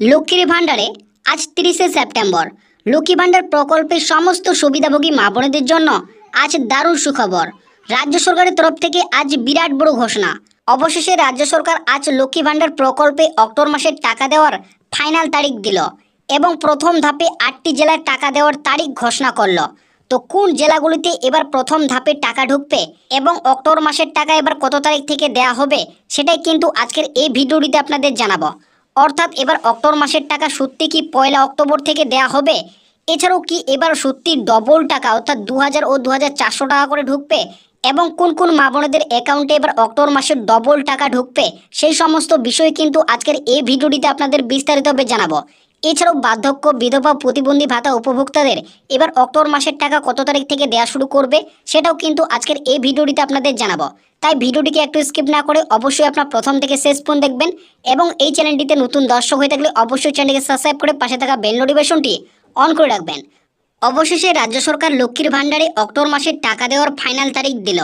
লক্ষ্মীর ভাণ্ডারে আজ তিরিশে সেপ্টেম্বর। লক্ষ্মী ভাণ্ডার প্রকল্পের সমস্ত সুবিধাভোগী মা বোনেদের জন্য আজ দারুণ সুখবর। রাজ্য সরকারের তরফ থেকে আজ বিরাট বড় ঘোষণা। অবশেষে রাজ্য সরকার আজ লক্ষ্মী ভাণ্ডার প্রকল্পে অক্টোবর মাসের টাকা দেওয়ার ফাইনাল তারিখ দিল এবং প্রথম ধাপে আটটি জেলার টাকা দেওয়ার তারিখ ঘোষণা করল। তো কোন জেলাগুলিতে এবার প্রথম ধাপে টাকা ঢুকবে এবং অক্টোবর মাসের টাকা এবার কত তারিখ থেকে দেয়া হবে সেটাই কিন্তু আজকের এই ভিডিওটিতে আপনাদের জানাব। অর্থাৎ এবার অক্টোবর মাসের টাকা সত্যি কি পয়লা অক্টোবর থেকে দেয়া হবে? এছাড়াও কি এবার সত্যি ডবল টাকা, অর্থাৎ দু হাজার ও দু হাজার চারশো টাকা করে ঢুকবে? এবং কোন কোন মা বোনেদের অ্যাকাউন্টে এবার অক্টোবর মাসের ডবল টাকা ঢুকবে? সেই সমস্ত বিষয় কিন্তু আজকের এই ভিডিওটিতে আপনাদের বিস্তারিতভাবে জানাব। এছাড়াও বার্ধক্য, বিধবা, প্রতিবন্ধী ভাতা উপভোক্তাদের এবার অক্টোবর মাসের টাকা কত তারিখ থেকে দেওয়া শুরু করবে সেটাও কিন্তু আজকের এই ভিডিওটিতে আপনাদের জানাব। তাই ভিডিওটিকে একটু স্কিপ না করে অবশ্যই আপনার প্রথম থেকে শেষ পর্যন্ত দেখবেন এবং এই চ্যানেলটিতে নতুন দর্শক হয়ে থাকলে অবশ্যই চ্যানেলটিকে সাবস্ক্রাইব করে পাশে থাকা বেল নোটিফিকেশনটি অন করে রাখবেন। অবশেষে রাজ্য সরকার লক্ষ্মীর ভাণ্ডারে অক্টোবর মাসের টাকা দেওয়ার ফাইনাল তারিখ দিল।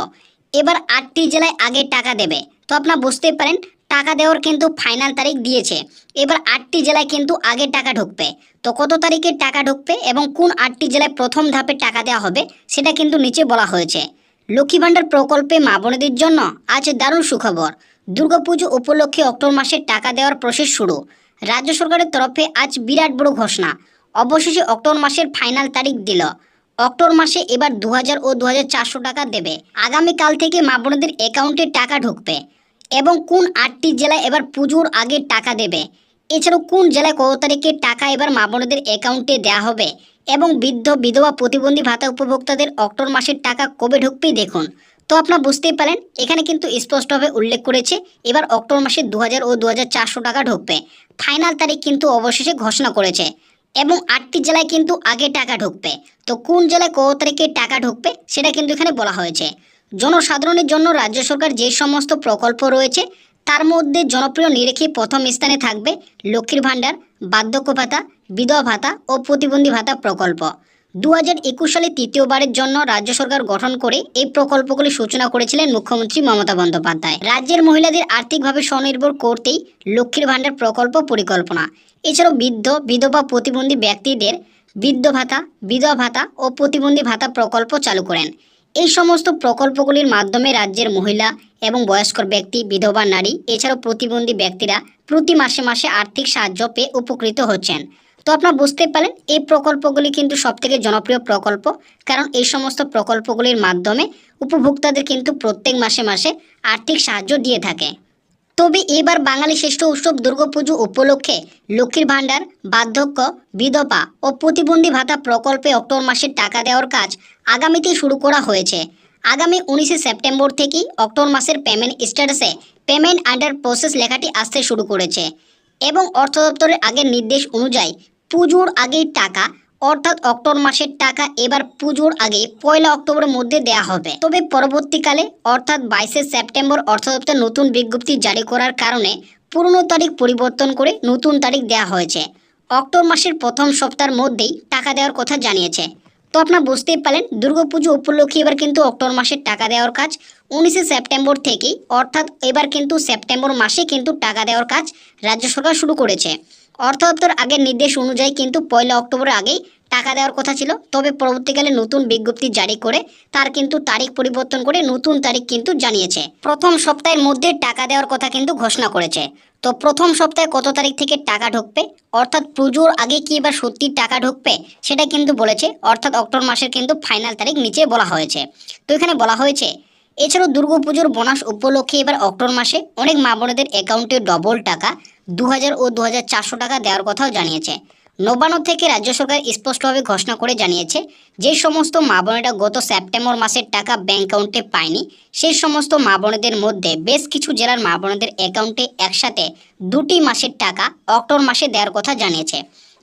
এবার আটটি জেলায় আগে টাকা দেবে। তো আপনার বুঝতেই পারেন টাকা দেওয়ার কিন্তু ফাইনাল তারিখ দিয়েছে। এবার আটটি জেলায় কিন্তু আগে টাকা ঢুকবে। তো কত তারিখে টাকা ঢুকবে এবং কোন আটটি জেলায় প্রথম ধাপে টাকা দেওয়া হবে, সেটা কিন্তু নিচে বলা হয়েছে। লক্ষ্মী ভাণ্ডার প্রকল্পে মা বোনেদের জন্য আজ দারুণ সুখবর। দুর্গাপুজো উপলক্ষে অক্টোবর মাসে টাকা দেওয়ার প্রসেস শুরু। রাজ্য সরকারের তরফে আজ বিরাট বড় ঘোষণা। অবশেষে অক্টোবর মাসের ফাইনাল তারিখ দিল। অক্টোবর মাসে এবার দু হাজার ও দু হাজার চারশো টাকা দেবে। আগামীকাল থেকে মা বোনেদের অ্যাকাউন্টে টাকা ঢুকবে। এবং কোন আটটি জেলায় এবার পুজোর আগে টাকা দেবে? এছাড়াও কোন জেলায় কত তারিখে টাকা এবার মা বোনদের অ্যাকাউন্টে দেওয়া হবে? এবং বৃদ্ধ, বিধবা, প্রতিবন্ধী ভাতা উপভোক্তাদের অক্টোবর মাসের টাকা কবে ঢুকবেই দেখুন। তো আপনারা বুঝতেই পারেন এখানে কিন্তু স্পষ্টভাবে উল্লেখ করেছে, এবার অক্টোবর মাসে দু হাজার ও দু হাজার চারশো টাকা ঢুকবে। ফাইনাল তারিখ কিন্তু অবশেষে ঘোষণা করেছে। এবং আটটি জেলায় কিন্তু আগে টাকা ঢুকবে। তো কোন জেলায় কত তারিখে টাকা ঢুকবে, সেটা কিন্তু এখানে বলা হয়েছে। জনসাধারণের জন্য রাজ্য সরকার যে সমস্ত প্রকল্প রয়েছে, তার মধ্যে জনপ্রিয় নিরেখে প্রথম স্থানে থাকবে লক্ষ্মীর ভাণ্ডার, বার্ধক্য ভাতা, বিধবা ভাতা ও প্রতিবন্ধী ভাতা প্রকল্প। দু হাজার একুশ সালে তৃতীয়বারের জন্য রাজ্য সরকার গঠন করে এই প্রকল্পগুলি সূচনা করেছিলেন মুখ্যমন্ত্রী মমতা বন্দ্যোপাধ্যায়। রাজ্যের মহিলাদের আর্থিকভাবে স্বনির্ভর করতেই লক্ষ্মীর ভাণ্ডার প্রকল্প পরিকল্পনা। এছাড়াও বৃদ্ধ, বিধবা, প্রতিবন্ধী ব্যক্তিদের বৃদ্ধ ভাতা, বিধবা ভাতা ও প্রতিবন্ধী ভাতা প্রকল্প চালু করেন। এই সমস্ত প্রকল্পগুলির মাধ্যমে রাজ্যের মহিলা এবং বয়স্ক ব্যক্তি, বিধবা, নারী, এছাড়াও প্রতিবন্ধী ব্যক্তিরা প্রতি মাসে মাসে আর্থিক সাহায্য পেয়ে উপকৃত হচ্ছেন। তো আপনারা বুঝতে পারেন এই প্রকল্পগুলি কিন্তু সবথেকে জনপ্রিয় প্রকল্প, কারণ এই সমস্ত প্রকল্পগুলির মাধ্যমে উপভোক্তাদের কিন্তু প্রত্যেক মাসে মাসে আর্থিক সাহায্য দিয়ে থাকে। তবে এবার বাঙালি শ্রেষ্ঠ উৎসব দুর্গাপুজো উপলক্ষে লক্ষ্মীর ভাণ্ডার, বার্ধক্য, বিধবা ও প্রতিবন্ধী ভাতা প্রকল্পে অক্টোবর মাসের টাকা দেওয়ার কাজ আগামীতেই শুরু করা হয়েছে। আগামী উনিশে সেপ্টেম্বর থেকেই অক্টোবর মাসের পেমেন্ট স্ট্যাটাসে পেমেন্ট আন্ডার প্রসেস লেখাটি আসতে শুরু করেছে এবং অর্থ দপ্তরের আগের নির্দেশ অনুযায়ী পুজোর আগেই টাকা অর্থাৎ অক্টোবর মাসের টাকা এবার পুজোর আগে পয়লা অক্টোবরের মধ্যে দেয়া হবে। তবে পরবর্তীকালে, অর্থাৎ বাইশে সেপ্টেম্বর অর্থ দপ্তর নতুন বিজ্ঞপ্তি জারি করার কারণে পুরনো তারিখ পরিবর্তন করে নতুন তারিখ দেওয়া হয়েছে। অক্টোবর মাসের প্রথম সপ্তাহের মধ্যেই টাকা দেওয়ার কথা জানিয়েছে। তো আপনারা বুঝতেই পারলেন দুর্গাপুজো উপলক্ষে এবার কিন্তু অক্টোবর মাসের টাকা দেওয়ার কাজ, উনিশে সেপ্টেম্বর থেকেই, অর্থাৎ এবার কিন্তু সেপ্টেম্বর মাসে কিন্তু টাকা দেওয়ার কাজ রাজ্য সরকার শুরু করেছে। অর্থ দপ্তর আগের নির্দেশ অনুযায়ী কিন্তু পয়লা অক্টোবরের আগেই টাকা দেওয়ার কথা ছিল। তবে পরবর্তীকালে নতুন বিজ্ঞপ্তি জারি করে তার কিন্তু তারিখ পরিবর্তন করে নতুন তারিখ কিন্তু জানিয়েছে। প্রথম সপ্তাহের মধ্যে টাকা দেওয়ার কথা কিন্তু ঘোষণা করেছে। তো প্রথম সপ্তাহে কত তারিখ থেকে টাকা ঢুকবে? অর্থাৎ পুজোর আগে কি এবার সত্যি টাকা ঢুকবে? সেটা কিন্তু বলেছে। অর্থাৎ অক্টোবর মাসের কিন্তু ফাইনাল তারিখ নিচে বলা হয়েছে। তো এখানে বলা হয়েছে এছাড়াও দুর্গাপুজোর বোনাস উপলক্ষে এবার অক্টোবর মাসে অনেক মা বোনেদের অ্যাকাউন্টে ডবল টাকা দু হাজার ও দু হাজার চারশো টাকা দেওয়ার কথাও জানিয়েছে। নবান্ন থেকে রাজ্য সরকার স্পষ্টভাবে ঘোষণা করে জানিয়েছে, যে সমস্ত মা বোনেরা গত সেপ্টেম্বর মাসের টাকা ব্যাঙ্ক অ্যাকাউন্টে পায়নি, সেই সমস্ত মা বোনেদের মধ্যে বেশ কিছু জেলার মা বোনেদের অ্যাকাউন্টে একসাথে দুটি মাসের টাকা অক্টোবর মাসে দেওয়ার কথা জানিয়েছে।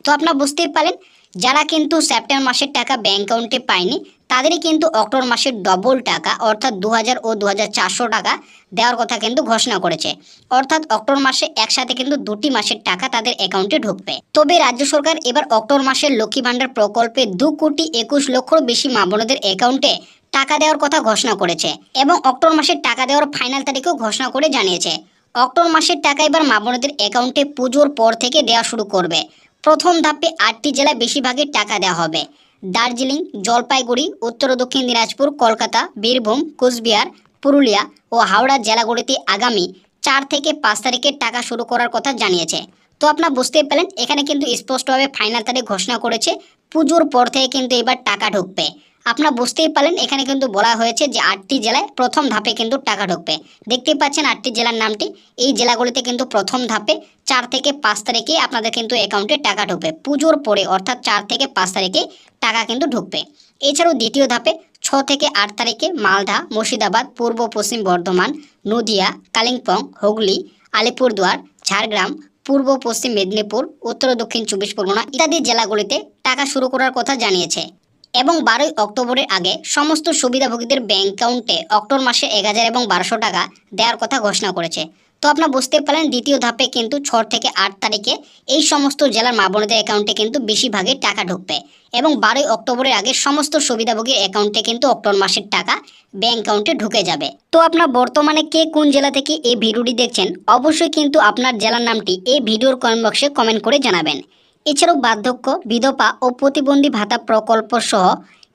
তো আপনারা বুঝতেই পারেন যারা কিন্তু সেপ্টেম্বর মাসের টাকা ব্যাংক অ্যাকাউন্টে পায়নি, তাদেরই কিন্তু অক্টোবর মাসের ডবল টাকা, অর্থাৎ দু হাজার ও দু হাজার চারশো টাকা দেওয়ার কথা কিন্তু ঘোষণা করেছে। অর্থাৎ অক্টোবর মাসে একসাথে কিন্তু দুটি মাসের টাকা তাদের অ্যাকাউন্টে ঢুকবে। তবে রাজ্য সরকার এবার অক্টোবর মাসের লক্ষ্মী ভাণ্ডার প্রকল্পে দু কোটি একুশ লক্ষর বেশি মা বোনদের অ্যাকাউন্টে টাকা দেওয়ার কথা ঘোষণা করেছে এবং অক্টোবর মাসের টাকা দেওয়ার ফাইনাল তারিখও ঘোষণা করে জানিয়েছে। অক্টোবর মাসের টাকা এবার মা বোনদের অ্যাকাউন্টে পুজোর পর থেকে দেওয়া শুরু করবে। প্রথম ধাপে আটটি জেলায় বেশিরভাগই টাকা দেওয়া হবে। দার্জিলিং, জলপাইগুড়ি, উত্তর ও দক্ষিণ দিনাজপুর, কলকাতা, বীরভূম, কুচবিহার, পুরুলিয়া ও হাওড়া জেলাগুলিতে আগামী চার থেকে পাঁচ তারিখে টাকা শুরু করার কথা জানিয়েছে। তো আপনারা বুঝতেই পেলেন, এখানে কিন্তু স্পষ্টভাবে ফাইনাল তারিখ ঘোষণা করেছে। পুজোর পর থেকে কিন্তু এবার টাকা ঢুকবে। আপনারা বুঝতেই পারলেন, এখানে কিন্তু বলা হয়েছে যে আটটি জেলায় প্রথম ধাপে কিন্তু টাকা ঢুকবে। দেখতেই পাচ্ছেন আটটি জেলার নামটি। এই জেলাগুলিতে কিন্তু প্রথম ধাপে চার থেকে পাঁচ তারিখে আপনাদের কিন্তু অ্যাকাউন্টে টাকা ঢুকবে। পুজোর পরে অর্থাৎ চার থেকে পাঁচ তারিখে টাকা কিন্তু ঢুকবে। এছাড়াও দ্বিতীয় ধাপে ছ থেকে আট তারিখে মালদা, মুর্শিদাবাদ, পূর্ব, পশ্চিম বর্ধমান, নদিয়া, কালিম্পং, হুগলি, আলিপুরদুয়ার, ঝাড়গ্রাম, পূর্ব, পশ্চিম মেদিনীপুর, উত্তর, দক্ষিণ, চব্বিশ পরগনা ইত্যাদি জেলাগুলিতে টাকা শুরু করার কথা জানিয়েছে। এবং বারোই অক্টোবরের আগে সমস্ত সুবিধাভোগীদের ব্যাংক অ্যাকাউন্টে অক্টোবর মাসে এক হাজার এবং বারোশো টাকা দেওয়ার কথা ঘোষণা করেছে। তো আপনারা বুঝতে পারলেন, দ্বিতীয় ধাপে কিন্তু ছ থেকে আট তারিখে এই সমস্ত জেলার মা বোনদের অ্যাকাউন্টে কিন্তু বেশিরভাগই টাকা ঢুকবে এবং বারোই অক্টোবরের আগে সমস্ত সুবিধাভোগীর অ্যাকাউন্টে কিন্তু অক্টোবর মাসের টাকা ব্যাংক অ্যাকাউন্টে ঢুকে যাবে। তো আপনার বর্তমানে কে কোন জেলা থেকে এই ভিডিওটি দেখছেন, অবশ্যই কিন্তু আপনার জেলার নামটি এই ভিডিওর কমেন্ট বক্সে কমেন্ট করে জানাবেন। এছাড়াও বার্ধক্য, বিধবা ও প্রতিবন্ধী ভাতা প্রকল্প সহ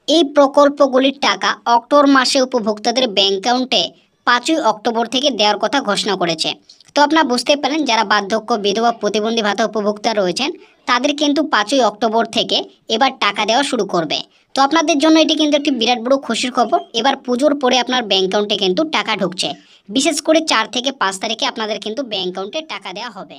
এই প্রকল্পগুলির টাকা অক্টোবর মাসে উপভোক্তাদের ব্যাংক অ্যাকাউন্টে পাঁচই অক্টোবর থেকে দেওয়ার কথা ঘোষণা করেছে। তো আপনারা বুঝতে পারেন, যারা বার্ধক্য, বিধবা, প্রতিবন্ধী ভাতা উপভোক্তা রয়েছেন, তাদের কিন্তু পাঁচই অক্টোবর থেকে এবার টাকা দেওয়া শুরু করবে। তো আপনাদের জন্য এটি কিন্তু একটি বিরাট বড় খুশির খবর। এবার পুজোর পরে আপনার ব্যাংক অ্যাকাউন্টে কিন্তু টাকা ঢুকছে। বিশেষ করে চার থেকে পাঁচ তারিখে আপনাদের কিন্তু ব্যাংক অ্যাকাউন্টে টাকা দেওয়া হবে।